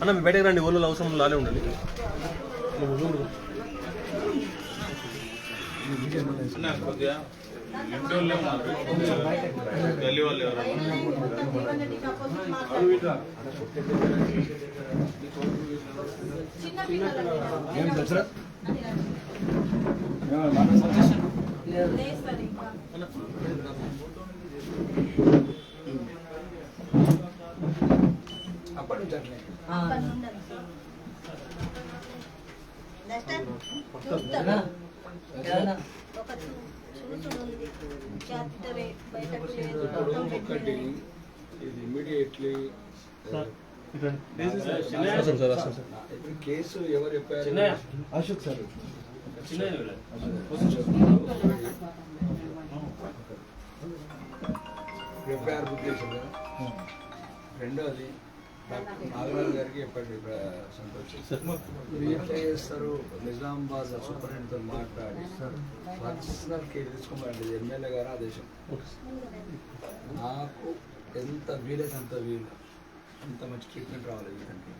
అన్న బయటకు రండి ఊళ్ళో అవసరం లాలే ఉండాలి. గల్లీ వాళ్ళు ఎవరు చిన్న పిల్లలు. ఏం దసరా లేదు సార్ ఇంకా అప్పటి నుంచి అట్లే అక్కడ ఉండదు నెక్స్ట్ టైం చూస్తాను ఒక చూసుడు ఉంది క్యాథెటర్ బయటకు లేదు మొత్తం ఒకటి. ఇది ఇమీడియట్లీ కేసు ఎవరు చెప్పారు. అశోక్ సార్ ఎఫ్ఐఆర్ బుక్ కదా రెండోది నాగరాజు గారికి చెప్పండి సంతోష్? చేస్తారు? నిజామాబాద్ సూపరింటెండెంట్తో మాట్లాడి పర్సనల్ కేర్ తీసుకోమండి ఎమ్మెల్యే గారు ఆదేశం. నాకు ఎంత వీలైతే అంత వీలు. అంత మంచి ట్రీట్మెంట్ రావాలి వీళ్ళకి.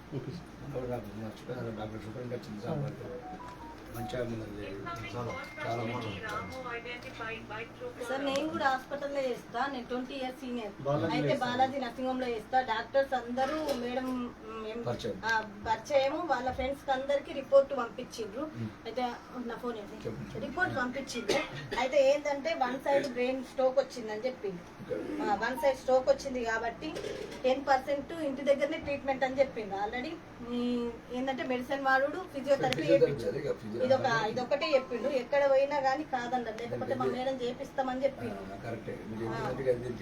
డాక్టర్ సూపరింటెండెంట్ వచ్చింది సార్. మంచిగా సార్ నేను కూడా హాస్పిటల్లో చేస్తా. నేను ట్వంటీ ఇయర్స్ సీనియర్. అయితే బాలాజీ నర్సింగ్ హోమ్లో చేస్తా. డాక్టర్స్ అందరూ మేడం పరిచయము వాళ్ళ ఫ్రెండ్స్కి అందరికి రిపోర్ట్ పంపించిండ్రు. అయితే నా ఫోన్. రిపోర్ట్ పంపించిండ్రు. అయితే ఏంటంటే వన్ సైడ్ బ్రెయిన్ స్ట్రోక్ వచ్చిందని చెప్పింది వన్ సైడ్ స్ట్రోక్ వచ్చింది కాబట్టి టెన్ పర్సెంట్ ఇంటి దగ్గరనే ట్రీట్మెంట్ అని చెప్పింది ఆల్రెడీ ఏంటంటే మెడిసిన్ వాడు ఫిజియోథెరపీ. ఇదొక ఇదొకటే చెప్పిండు. ఎక్కడ పోయినా కానీ కాదన్నారు లేకపోతే మా మేడం చేపిస్తామని చెప్పిండు.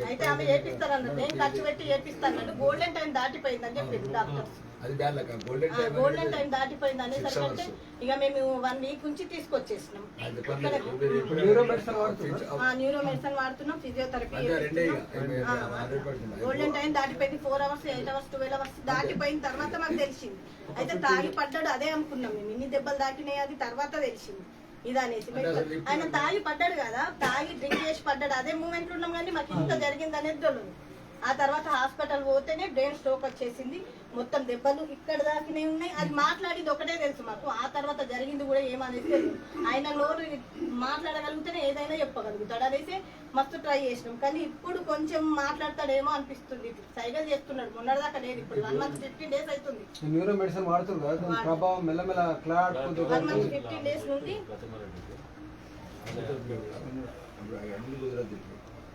అయితే ఆమె చేపిస్తారన్నారు నేను ఖర్చు పెట్టి చేపిస్తాను గోల్డెన్ టైం దాటిపోయిందని చెప్పింది డాక్టర్ అది బ్యాడ్ లెక్క గోల్డెన్ టైం గోల్డెన్ టైం దాటిపోయింది. అనేసరికి ఇక మేము వన్ వీక్ నుంచి తీసుకొచ్చేసినాం. న్యూరో మెడిసిన్ వాడుతున్నాం ఫిజియోథెరపీ గోల్డెన్ టైం దాటిపోయింది. Four hours eight hours twelve hours దాటిపోయిన తర్వాత మాకు తెలిసింది. అయితే తాగి పడ్డాడు అదే అనుకున్నాం మేము. ఇన్ని దెబ్బలు దాకినాయి అది తర్వాత తెలిసింది. ఇది అనేసి ఆయన తాగి పడ్డాడు కదా తాగి డ్రింక్ చేసి పడ్డాడు. అదే మూమెంట్ ఉన్నాం కానీ మాకు ఇంత జరిగింది అనేది తెలియదు. ఆ తర్వాత హాస్పిటల్ పోతేనే బ్రెయిన్ స్ట్రోక్ వచ్చేసింది. మొత్తం దెబ్బలు ఇక్కడ దాకినే ఉన్నాయి. అది మాట్లాడేది ఒకటే తెలుసు మాకు. ఆ తర్వాత జరిగింది కూడా ఏమనేది తెలియదు ఆయన నోరు మాట్లాడగలిగితేనే ఏదైనా చెప్పగలుగుతాడు అనేసి మస్తు ట్రై చేసినాం. కానీ ఇప్పుడు కొంచెం మాట్లాడతాడేమో అనిపిస్తుంది. సైగలు చేస్తున్నాడు. మొన్నటిదాకా లేదు. ఇప్పుడు వన్ మంత్ ఫిఫ్టీన్ డేస్ అవుతుంది. న్యూరో మెడిసిన్ వాడుతుంది? ప్రభావం మెల్లమెల్ల clot one month fifteen days నుండి